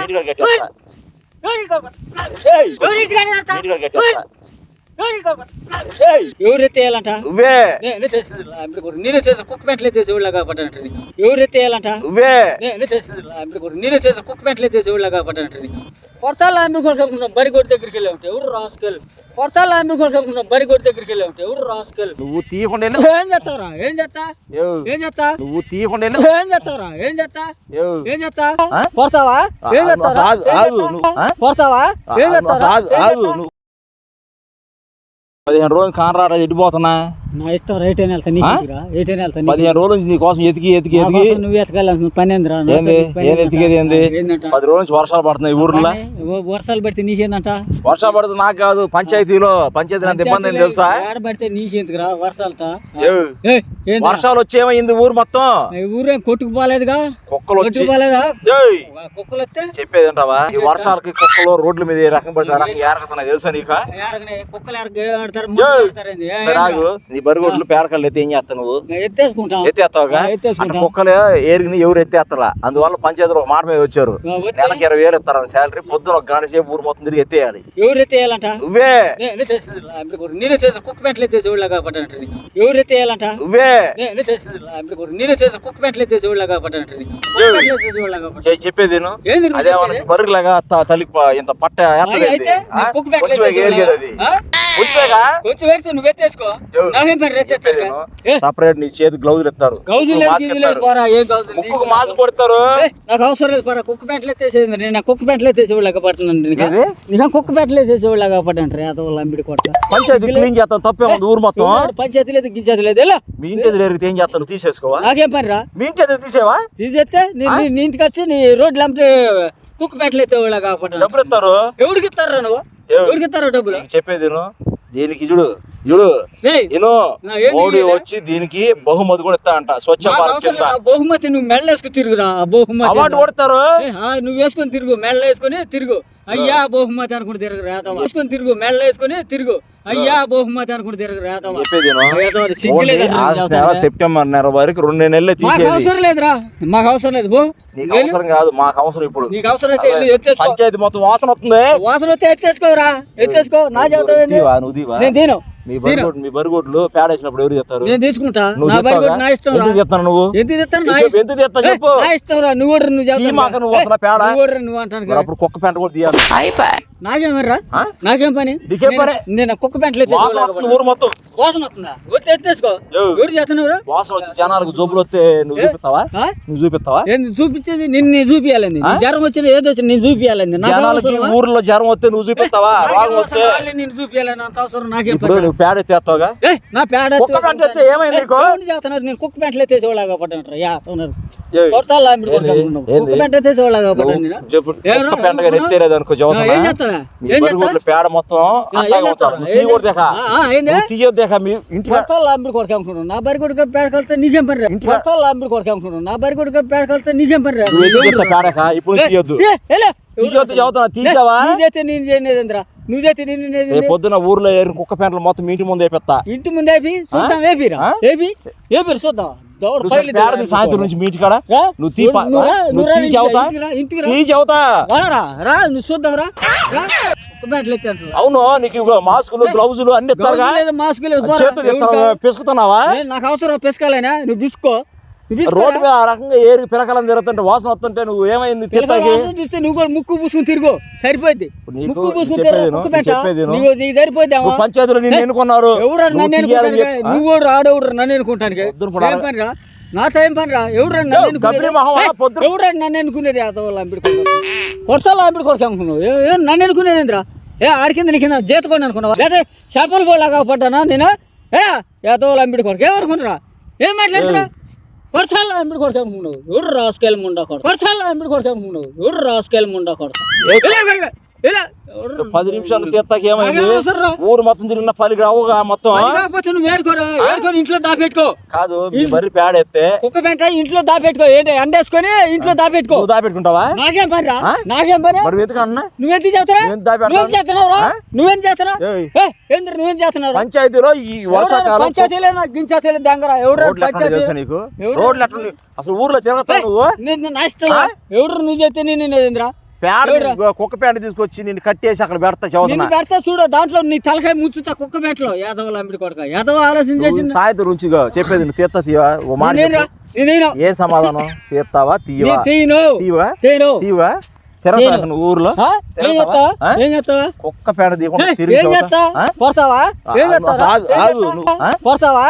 メディカルが来た？が来た？メデ。ఎవరు ఎత్తేయాలంట నువ్వే నేనే చేసేది నేనే చేసే కుక్క పెంటలు ఎత్తేసేవాళ్ళగా పడ్డానంట నీకు. ఎవరు ఎత్తేయాలంట నువ్వే నేనే చేసేది నేనే చేసే కుక్క పెంటలు పడ్డానంట నీకు. కొడతాల ఆమె కొడుకున్న బరి కొట్టి దగ్గరికి వెళ్ళి ఉంటే ఎవరు రాసుకెళ్ళి కొడతాల ఆమె కొడుకున్న బరి కొట్టి దగ్గరికి వెళ్ళి ఉంటే ఎవరు రాసుకెళ్ళి నువ్వు తీయకుండా. ఏం చేస్తావురా ఏం చేస్తా? ఏం చేస్తా? నువ్వు తీయకుండా. ఏం చేస్తావురా ఏం చేస్తా? ఏం చేస్తా? కొడతావా ఏం ఆ, చేస్తావురా ఆగు, ఏం ఆగు, చేస్తా? నువ్వు, ఆ? కొడతావా ఏం ఆ, పదిహేను రోజులు కానరాడా ఎడిపోతున్నా నా ఇష్టం రైట్ అయినా వెళ్తా నీకు ఎదురా, ఎయిట్ అయినా వెళ్తా నీకు. పదిహేను రోజుల నుంచి నీ కోసం ఎతికి ఎతికి ఎతికి. నువ్వు ఎతకాల్సిన పని ఏంది? ఏంది ఎతికేది ఏంది? పది రోజుల నుంచి వర్షాలు పడుతున్నాయి ఊర్లో. వర్షాలు పడితే నీకేందంట? వర్షాలు పడుతుంది నాకు కాదు పంచాయతీలో. పంచాయతీ అంత ఇబ్బంది తెలుసా? పడితే నీకెందుకురా వర్షాలతో? వర్షాలు వచ్చేమైంది ఊరు మొత్తం? ఊరేం కొట్టుకుపోలేదుగా? కుక్కలు కొట్టుకుపోలేదా? కుక్కలు వస్తే? చెప్పేది ఏంటావా ఈ వర్షాలకి కుక్కలు రోడ్ల మీద ఏ రకం పడితే రకం తెలుసా నీకు? కుక్కలు ఎరగ ఆగు. నీ బరిగొడ్లు పేడకళ్ళు ఎత్తి ఏం చేస్తావు నువ్వు? ఎత్తేసుకుంటాం. ఎత్తేస్తావుగా? అంటే. కుక్కలు ఏరిగిని ఎవరు ఎత్తేస్తారా అందువల్ల పంచాయతీలో ఒక మాట మీద వచ్చారు. నెలకి ఇరవై వేలు ఇస్తారు శాలరీ. పొద్దున ఒక గంట సేపు ఊరు మొత్తం తిరిగి ఎత్తేయాలి. ఎవరు ఎత్తేయాలంట? నువ్వే. నేనే చేసే కుక్క పెంటలు పడ్డానంట ఎవరు ఎత్తేయాలంట? నువ్వే. నేనే చేసే కుక్క పెంటలు పడ్డానంట చె- చెప్పేది విను. ఏంది నువ్వు అదే చెప్పేది? మనకి బర్రెలాగా త- తలికి ప- ఇంత పట్ట అయితే ఏరిగేది అది. కొంచెం పెడితే నువ్వు ఎత్తేసుకో? నాకేం పని సపరేట్ నీ చేతి గ్లౌజులు ఇస్తారు గౌజులు లేదు. పోరా ఏం గౌజులు ముక్కుకు మాస్క్ కొడతారు. ఏయ్, నాకు అవసరం లేదు పరా కుక్క పెంటలు ఎత్తేసేది నేను నా కుక్క పెంటలు ఎత్తేసేవాళ్ళగా పడుతున్నాను నీకు ఏది? నీకు కుక్క పెంటలు ఎత్తేసేవాళ్ళగా పడ్డాను రేత వాళ్ళ అంబిడి కొట్ట పంచాయతీ క్లీన్ చేస్తాం తప్పే ఉంది ఊరు మొత్తం. పంచాయతీ లేదు గించాయతీ లేదు. ఎలా మీ ఇంటి ఎదురు ఏం చేస్తాను తీసేసుకోవా? నాకేం పని రా. మీ ఇంటి ఎదురు తీసేవా? తీసేస్తే నీ ఇంటికి వచ్చి నీ రోడ్లు అమ్మితే కుక్క పెంటలు ఎత్తేవాళ్ళగా పడ్డాను. డబ్బులు ఇస్తారు ఎవడికి ఇస్తారా నువ్వు? ఎవరు? ఎవడికి ఇస్తారా డబ్బులు? చెప్పేది విను. దీనికి చూడు? చూడు ఇను మోడీ? వచ్చి దీనికి బహుమతి కూడా ఇస్తా అంట స్వచ్ఛ భారత్ కింద. బహుమతి నువ్వు మెళ్ళ వేసుకుని తిరుగురా బహుమతి అవార్డు కొడతారు? నువ్వు వేసుకొని తిరుగు మెల్ల వేసుకొని తిరుగు. అయ్యా బహుమతి అనుకుంటే తిరగ రేతవా వేసుకొని తిరుగు మెల్ల వేసుకొని తిరుగు. అయ్యా బహుమతి అనుకుంటే తిరగ రేతవా. సెప్టెంబర్ నెల వరకు రెండు నెలలే తీసేది. అవసరం లేదురా మాకు అవసరం లేదు నీకు అవసరం కాదు మాకు అవసరం ఇప్పుడు. నీకు అవసరం అయితే పంచాయతీ మొత్తం వాసన వస్తుంది. వాసన వస్తే ఎత్తేసుకోరా ఎత్తేసుకో. నా తీవా? నేను తిను. మీ బరిగొడ్లు మీ బరిగొడ్లు పేడేసినప్పుడు ఎవరు చెప్తారు నేను తీసుకుంటా నువ్వు నా బరి చెప్తావా? నా ఇష్టం రా. ఎందుకు చెప్తాను నువ్వు? ఎంత తెస్తాను నా ఎందుకు ఏ, చెప్పు. నా ఇష్టం రా. నువ్వు నువ్వు చెప్తాను మాక నువ్వు అసలు పేడ నువ్వు కూడా నువ్వు అంటాను అప్పుడు కుక్క పెంట కూడా తీయాలి. నాకేమర్రా ఆ? నాకేం పని? నీకేం పని? నేను- నేను కుక్క పెంటలు ఊరు మొత్తం. వాసన వస్తుందా? వచ్చి ఎత్తేసుకో. ఎవరు చేస్తున్నావు వాసన వచ్చి జనాలకు జబ్బులు వస్తే నువ్వు చూపిస్తావా? నువ్వు చూపిస్తావా? ఏంది చూపించేది? నిన్ను నేను చూపియాలండి. జ్వరం వచ్చిన ఏదో వచ్చిన నేను చూపియాలండి. జనాలకి? ఊర్లో జ్వరం వస్తే నువ్వు చూపిస్తావా? రోగం? వస్తే. నేను చూపియాలని అంత అవసరం నాకేం పని? నువ్వు పేడ ఎత్తేస్తావుగా? నా పేడ కుక్క పెంట ఎత్తే ఏమైంది చేస్తున్నారు నేను కుక్క పెంటలు ఎత్తేసేవాళ్ళగా పడ్డాను యా ఉన్నారు? కుక్క పెంట ఎత్తేసేవాళ్ళగా పడ్డాను నేను చెప్పు. పెంటగా? ఎత్తేలేదు అనుకో ఆ, ఏం చదువుతున్నా పేడ మొత్తం ఇంటికి కొడతాను లాంబిడి కొడక అనుకున్నాను నా బరి కొడుకు పేడ కలిస్తే నీకేం పని రా ఇంటికి- కొడతాను లాంబిడి కొడక అనుకున్నాను నా బరి కొడుకు పేడ కలిస్తే నీకేం పని నేను చేయలేదురా నువ్వు. రేపు పొద్దున ఊర్లో కుక్క పెంటలు మొత్తం ఇంటి ముందు వేపిస్తా. ఇంటి ముందు ఏపి చూద్దాం ఏపిరా ఆ? ఏపి ఏపిరా చూద్దాం. పేడది సాయంత్రం నుంచి మీ ఇంటికాడ. రా. నువ్వు తీ నువ్వు తీ చెబుతా. తీ చెబుతా రా, నువ్వు చూద్దాం రా. అవును నీకు మాస్కులు గ్లౌజులు అన్ని ఇస్తారుగా గౌజు లేదు, మాస్క్ లేదు, పోరా. చేతులు ఎవరికా? పిసుకుతున్నావా? నాకు అవసరం పెసకాలేనా. నువ్వు బిసుకో రోడ్డు మీద ఆ రకంగా ఏరి పిలకలం తిరుగుతుంటే వాసన వస్తుంటే నువ్వు ఏమైంది చూస్తే నువ్వు కూడా ముక్కు పూసుకుని తిరుగు. సరిపోద్ది ముక్కు పూసుకుని. నీకు నువ్వు పంచాయతీలో నిన్ను ఎన్నుకున్నారు? ఎవరు నన్ను నువ్వు కూడా ఆడవుడు నన్ను ఎన్నుకుంటానికి? పడాలి. ఏం పని రా ఎవరు ఎవరు నన్ను ఎన్నుకునేది? అదో లాంపిడి కొడతా లాంపిడి కొడుకు. అనుకున్నావు? నన్ను ఎన్నుకునేది ఏంద్రా? ఏ ఆడి కింద నీ కింద జీతకొని అనుకున్నావా? లేదా చేపలు పోలాగా పడ్డానా నేను? ఏ ఏదో లాంపిడి కొడుకు. ఏమనుకున్నారా? ఏం మాట్లాడుతున్నా కొడతా లాంపిడి కొడుకు అనుకున్నావు ఎవరు రాసుకెళ్ళి ముండా కొడు కొడతా లాంపిడి కొడుకు అనుకున్నావు ఎవరు రాసుకెళ్ళి ముండా కొడతా పది నిమిషాలు తీస్తాకి ఏమైంది? ఊరు మొత్తం తిరిగిన పది రావుగా మొత్తం. పని నువ్వు ఇంట్లో దాపెట్టుకో. కాదు మీ బర్రి పేడ ఎత్తే. కుక్క పెంట ఇంట్లో దాపెట్టుకో. ఏంటి ఎండేసుకొని ఇంట్లో దాపెట్టుకో. నువ్వు దాపెట్టుకుంటావా? నాకేం పని రా? నాకేం పని? మరి చేస్తున్నావు? నువ్వెంత దాపెడతావు? నువ్వేం చేస్తున్నావు? నువ్వేం చేస్తున్నావు. ఏ ఏంద్ర నువ్వేం చేస్తున్నావు? పంచాయతీలో ఈ వర్షాకాలం పంచాయతీలే నాకు గించాతీలే దంగరా? ఎవరు పంచాయతీ? నీకు? రోడ్లు? అసలు ఊర్లో తిరుగుతావు నువ్వు? నేను నా ఇష్టం రా. ఎవరు నువ్వు చేస్తే నేను ఏంద్రా పేడ కుక్క పేడ తీసుకొచ్చి నిన్ను కట్టేసి అక్కడ పెడతా చదువుతున్నా నిన్ను పెడతా చూడు దాంట్లో నీ తలకాయ ముచ్చుతా కుక్క పెట్టలో యాదవ లంపిడి కొడక. యాదవ ఆలోచన చేసింది సాయంత్రం రుచిగా చెప్పేది నువ్వు తీస్తా తీవా? ఓ మాట ఏం సమాధానం? తీస్తావా తీయవా తీను. తీవా? తీవా? తిరగతా. నువ్వు ఊర్లో? ఏం చేస్తావా? ఏం చేస్తావా కుక్క పేడ తిరిగి ఏం? కొడతావా చేస్తావా? కొడతావా ఏం చేస్తావా ఆగు, చేస్తావా?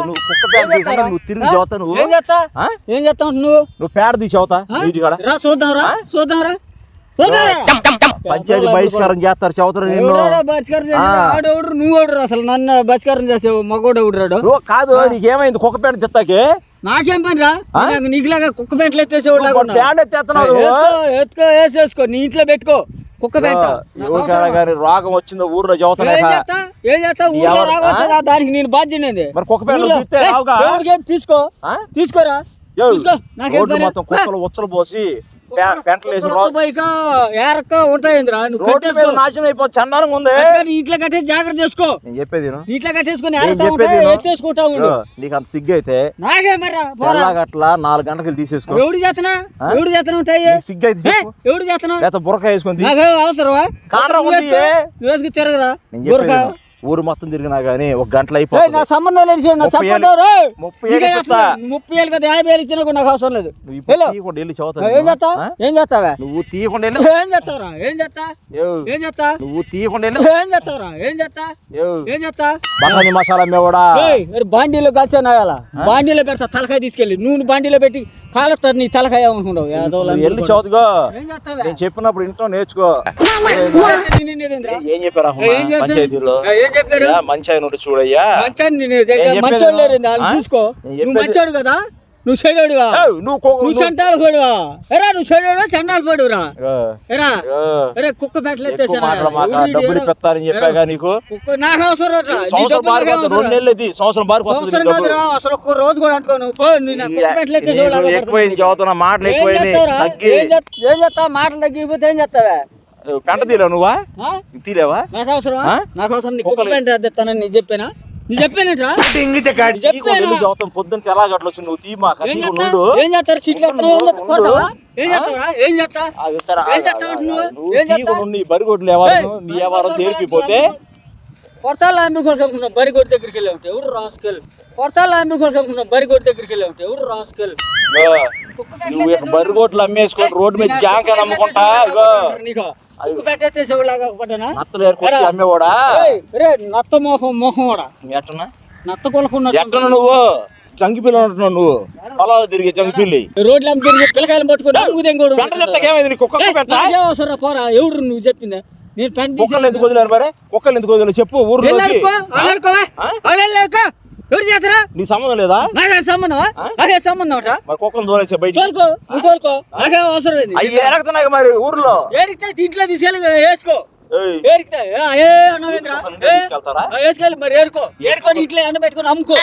నువ్వు కుక్క పేడ ఏం చేస్తావా? నువ్వు తిరిగి ఆ? చదువుతా నువ్వు? ఏం చేస్తా ఆ? ఏం చేస్తావు నువ్వు నువ్వు పేడ తీసి చదువుతా ఆ? నీటి కాడ రా చూద్దాంరా చూద్దాంరా చూద్దాంరా పంచాయతీ బహిష్కారం చేస్తారు ఎవడోరా బహిష్కారం. ఆడెవడు నువ్వు ఎవడు అసలు? నన్ను బహిష్కారం చేసావు మగోడు ఎవడు కాదు నీకేమైంది? కుక్క పేడ తిత్తాకి? నాకేం పని రా? ఆ? నాకు నీకులాగా కుక్క పెంటలు ఎత్తేసేవాడు ఎత్తుకో వేసేసుకో. నీ ఇంట్లో పెట్టుకో. కుక్క పెంట? కానీ రోగం వచ్చిందో ఊర్లో చేస్తా? ఏం చేస్తా? రావచ్చా దానికి నేను బాధ్యనేది మరి కుక్క? ఎవరికేం తీసుకో? తీసుకోరా? తీసుకో. నాకేం? మొత్తం కుక్కలు ఉచ్చలు పోసి పెంటలు వేసి నాశనం అయిపోతుంది ఉంది. ఇంట్లో కట్టేసి జాగ్రత్త చేసుకో. నేను చెప్పేది ఇంట్లో కట్టేసుకొని. ఎత్తేసుకుంటా నీకు అంత సిగ్గు అయితే పోరా. ఎలాగట్లా నాలుగు గంటలకు తీసేసుకో. ఎవడు చేతనా? ఎవడు చేతనా ఉంటాయి? సిగ్గు అయితే ఎవడు చేతనా బురక వేసుకుంది అవసరమా? కారణం తిరగరా. ఊరు మొత్తం తిరిగినా గానీ ఒక గంటలు ఏయ్, నా సంబంధం లేదు ముప్పై. ముప్పై ఏళ్ళు కదా యాభై ఏళ్ళు ఇచ్చినా కూడా నాకు అవసరం లేదు. వెళ్ళు. వెళ్ళి ఏం చదువుతావు చేస్తా ఏం చేస్తావా నువ్వు తీయకుండా వెళ్ళి. ఏం చేస్తావురా ఏం చేస్తా ఏం చేస్తా నువ్వు తీయకుండా వెళ్ళి. ఏం చేస్తావురా ఏం చేస్తా ఏం చేస్తా మసాలా మేవడా? బాండీలో కలిసానాయాల బాండీలో పెడతా తలకాయ తీసుకెళ్ళి. నువ్వు బాండీలో పెట్టి కాలుస్తారు నీ తలకాయ నువ్వు వెళ్ళి చేస్తావా? నేను చెప్పినప్పుడు ఇంట్లో నేర్చుకో? ఏం చెప్పారా? పంచాయతీలో? ఏ, చెప్పారు? యా, మంచి ఆయన ఉంటే చూడయ్యా ఆ? చూసుకో. మంచోడు కదా? నువ్వు చెడోడుగా? నువ్వు చంటాలు పడువా ఎరా నువ్వు చెడోడు చండాలు పడురా ఎరా అరే కుక్క పెట్టలు ఎత్తేసారా? డబ్బులు చెప్పాగా నీకు? నాకు అవసరం సంవత్సరం? రెండు నెలలు ఇది. కాదురా అసలు ఒక్క రోజు కూడా అంటుకోను ఎక్కువైంది చదువుతున్నా మాటలు ఎక్కువైంది ఏం చేస్తావు? మాటలు తగ్గిపోతే ఏం చేస్తావా? పెంట తీలేవు నువ్వా? తీలేవా నాకు అవసరమా? ఆ? నాకు అవసరం. నీ పెంట చెప్పానా? నీ చదువుతాం పొద్దున్న తెలాగట్లు వచ్చి నువ్వు తీ మా ఏం చేస్తారు? సీట్లు ఏం చేస్తావురా ఏం చేస్తా సరే, ఏం చేస్తావు ఈ బరిగొడ్లు ఎవరు? నీ ఎవరు తేరిపిపోతే కొడతాళ్ళు ఆమె కొడుకున్నా దగ్గరికి వెళ్ళి ఉంటాయి ఎవడు రాసుకెళ్ళి కొడతాళ్ళు ఆమె కొడుకున్నా బరి కొట్టి దగ్గరికి వెళ్ళి ఉంటాయి ఎవడు రాసుకెళ్ళి నువ్వు బరిగొడ్లు అమ్మేసుకొని రోడ్డు మీద జాంకాయలు అమ్ముకుంటా ఇగో. నీకు అమ్మేవాడా? నత్త మోహం మోహం వాడా? ఎట్టనా నత్త కొనుక్కున్నాడు ఎట్టన నువ్వు? జంగి పిల్ల ఉంటున్నావు నువ్వు. పొలాలు తిరిగి జంగి పిల్లి. రోడ్లు అమ్మి తిరిగి పిల్లకాయలు పట్టుకుని అడుగుదే పెంట చెత్తకేమైంది నీ కుక్క పెట్ట? అవసరం పోరా ఎవడు నువ్వు చెప్పిందా? నేను కుక్కలు ఎందుకు వదిలేరు మరి? కుక్కలు ఎందుకు వదిలేరు? చెప్పు ఊర్లోకి. ఎవరు చేస్తారా? నీ సంబంధం లేదా? నాకే సంబంధమా? నాకే సంబంధం అట్రా? మరి కుక్కలు దోలేసే బయట తోలుకో నువ్వు తోలుకో. నాకేం అవసరం అవి ఎరగతున్నాయి మరి ఊర్లో. ఏరికితే ఇంట్లో తీసుకెళ్ళి వేసుకో. వేసుకెళ్ళి మరి ఏరుకో. ఏరుకొని ఇంట్లో ఎండ పెట్టుకొని అమ్ముకో.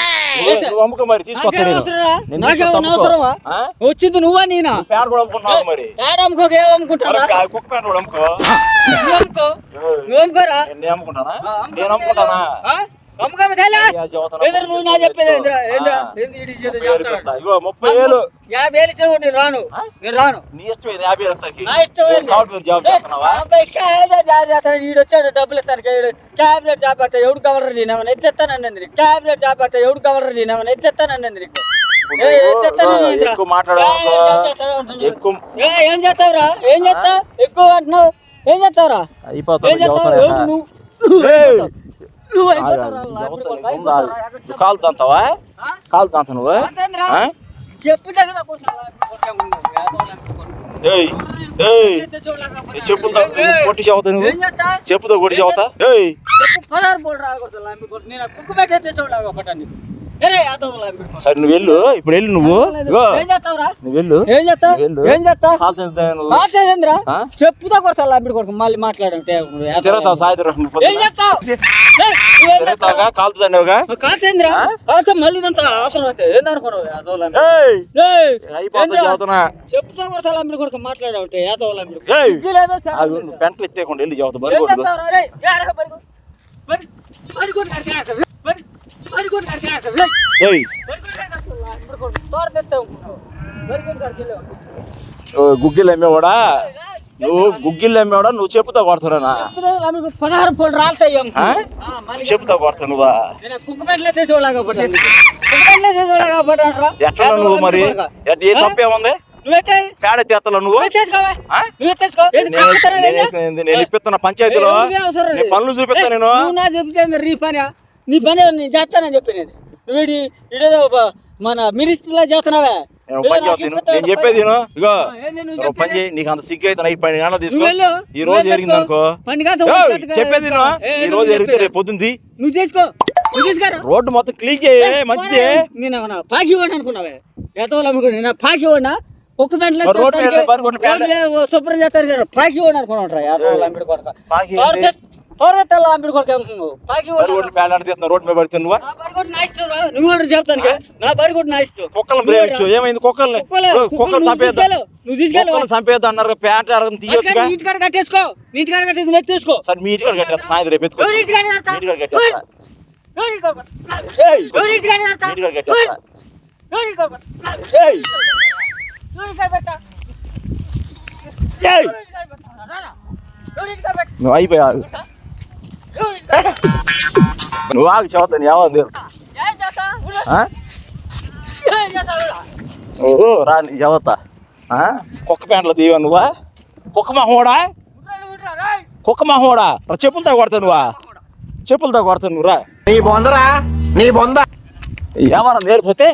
అమ్ముకో మరి. అవసరమా? వచ్చింది నువ్వా నేనా? పేడ కూడా అమ్ముకున్నావు మరి? ఏడ అమ్ముకోక ఏం అమ్ముకుంటారా మరి ఆ కుక్క పేడ కూడా అమ్ముకో. నువ్వు అమ్ముకో. ఏయ్, నువ్వు అమ్ముకోరా? నేను అమ్ముకుంటానా? ఆ, అమ్ముకో. నేను అమ్ముకుంటానా? నువ్వు నా చెప్పేది యాభై వేలు ఇచ్చిన నేను రాను? నేను రాను. నీ ఇష్టం యాభై? సాఫ్ట్వేర్ జాబ్ ఈడు వచ్చాడు డబ్బులు ఇస్తాను పట్ట ఎవడు కావాలరా నేను ఏమైనా ఎత్తేస్తానండి నీకు. క్యాబ్లెట్ జాబ్ పట్ట ఎవడు కావాలరా నేను ఏమైనా ఎత్తేస్తానండి నీకు. ఎక్కువ మాట్లాడావు ఏ? ఎక్కువ చేస్తావురా? ఏం చేస్తావు? ఎక్కువ అంటున్నావు? ఏం చేస్తావురా. అయిపోతావు. నువ్వు? నువ్వు కాలు తంతావా? కాలు తంత నువ్వు కాంతేంద్ర, ఆ? చెప్పు దగ్గర పోతావా? కొట్టే చదువుతా నువ్వు? చెప్పుతో కొట్టి ఏయ్ చెప్పు రాకూడదు కుక్క పట్టాను నీకు. సరే నువ్వు వెళ్ళు. ఇప్పుడు వెళ్ళు నువ్వు. ఇగో ఏం చేస్తావురా? నువ్వు వెళ్ళు. ఏం చేస్తా? వెళ్ళు. ఏం చేస్తా? కాలు తంతా నువ్వు కాసేంద్ర ఆ? చెప్పుతో కొడతా లాంటి కొడుకు. మళ్ళీ మాట్లాడంటే తిరగతావు సాయంత్రం ఏం. చేస్తావు? చేస్తావు? మళ్ళీ ఇదంతా అవసరం అయితే ఏందనుకున్నావు యాదవ్ కొడతా లాంటి కొడుకు. లాంటి లేదో పెంటలు ఎత్తేకుండా వెళ్ళి చదువుతా. గుగ్గిలు అమ్మేవాడా? నువ్వు గుగ్గిళ్ళు అమ్మేవాడా? నువ్వు చెప్పుతా కొడతాడా పదహారు పూలు రాలుతాయి? చెప్పుతా కొడతా నువ్వా? ఎట్లా నువ్వు మరి? ఏ తప్పేముంది పేడ తెత్తలో నువ్వు? నేను ఇప్పిస్తున్న పంచాయతీలో నీ. పనులు చూపిస్తా నేను. నా పని పని నేను చేస్తానని చెప్పి నేను నువ్వు ఇడి ఇడేదో బ- మన మినిస్టర్లా చేస్తున్నావే? నేను పని చెప్పేది. ఇగో పని నీకు అంత సిగ్గు అయితే నైట్ పది గంటలు తీసుకో. ఈ రోజు జరిగింది అనుకో. పని చెప్పేది ఈ రోజు జరిగితే. రేపు పొద్దుంది. నువ్వు చేసుకో రోడ్డు మొత్తం క్లీన్ చేయి. మంచిదే. నేను పాకి వాడిని అనుకున్నావే? అమ్ముకుని నేను పాకి వాడినా? ఒక్క రోడ్డు పని. శుభ్రం చేస్తారు పాకి వాడిని అనుకున్నాడు అమ్మిడి పేలాడి తీస్తున్నా రోడ్డు మీద పడితే నువ్వు? నా బరిగొడ్డు నా ఇష్టం రా. నువ్వు కూడా చెప్తాను? నా ఇష్టం. కుక్కలను ప్రేమించు. ఏమైంది కుక్కల్ని? కుక్కలే, చంపేద్దాం. నువ్వు తీసుకెళ్ళు. చంపేద్దాం అన్నారు నీటి కాడ కట్టేసుకో. నీటి కాడ కట్టేసి నెత్తి తీసుకో సరే మీ ఇంటికాడ కట్టేస్తా. సాయంత్రం రేపు నీటి కాడ కట్టేస్తా. నీటి కాడ నీటి కాడ కట్టేస్తా. నీటి కాడ నువ్వు ఆగు చదువుతాను? ఉరా. ఓహో రా చదువుతా? కుక్క ప్యాంట్లో తీయవా నువ్వా కుక్క మహోడా. కుక్క మహోడా రా చెప్పులతో కొడతా నువ్వా చెప్పులతో కొడతా నువ్వు రా నీ బొందరా నీ బొంద ఏమన్నా నేర్పోతే